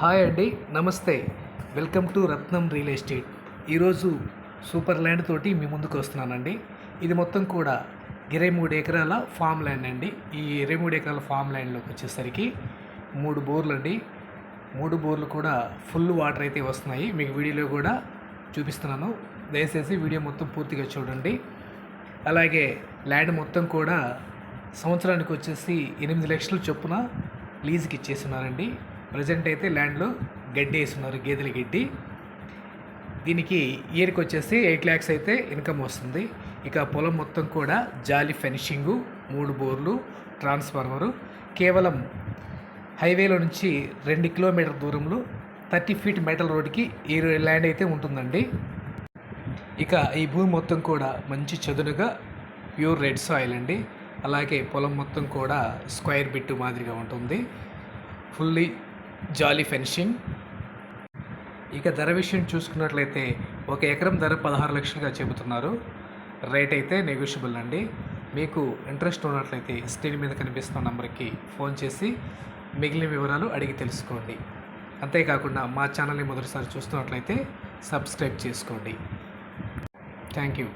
Hi అండి నమస్తే. Welcome to Ratnam real estate. ఈరోజు సూపర్ ల్యాండ్ తోటి మీ ముందుకు వస్తున్నానండి. ఇది మొత్తం కూడా ఇరవై మూడు ఎకరాల ఫామ్ ల్యాండ్ అండి. ఈ ఇరవై మూడు ఎకరాల ఫామ్ ల్యాండ్లోకి వచ్చేసరికి మూడు బోర్లు అండి. మూడు బోర్లు కూడా ఫుల్ వాటర్ అయితే వస్తున్నాయి. మీకు వీడియోలో కూడా చూపిస్తున్నాను. దయచేసి వీడియో మొత్తం పూర్తిగా చూడండి. అలాగే ల్యాండ్ మొత్తం కూడా సంవత్సరానికి వచ్చేసి ఎనిమిది లక్షల చొప్పున లీజుకి ఇచ్చేస్తున్నారండి. ప్రజెంట్ అయితే ల్యాండ్లో గడ్డి వేస్తున్నారు గేదెల గడ్డి. దీనికి ఇయర్కి వచ్చేసి ఎయిట్ ల్యాక్స్ అయితే ఇన్కమ్ వస్తుంది. ఇక పొలం మొత్తం కూడా జాలి ఫినిషింగు మూడు బోర్లు ట్రాన్స్ఫార్మరు. కేవలం హైవేలో నుంచి రెండు కిలోమీటర్ దూరంలో థర్టీ ఫీట్ మెటల్ రోడ్కి ఈ ల్యాండ్ అయితే ఉంటుందండి. ఇక ఈ భూమి మొత్తం కూడా మంచి చదునుగా ప్యూర్ రెడ్ సాయిల్ అండి. అలాగే పొలం మొత్తం కూడా స్క్వేర్ బిట్టు మాదిరిగా ఉంటుంది. ఫుల్లీ జాలీ ఫెన్షింగ్ ఇక ధర విషయం చూసుకున్నట్లయితే ఒక ఎకరం ధర పదహారు లక్షలుగా చెబుతున్నారు. రేట్ అయితే నెగోషియబుల్ అండి. మీకు ఇంట్రెస్ట్ ఉన్నట్లయితే స్క్రీన్ మీద కనిపిస్తున్న నెంబర్కి ఫోన్ చేసి మిగిలిన వివరాలు అడిగి తెలుసుకోండి. అంతేకాకుండా మా ఛానల్ని మొదటిసారి చూస్తున్నట్లయితే సబ్స్క్రైబ్ చేసుకోండి. Thank you.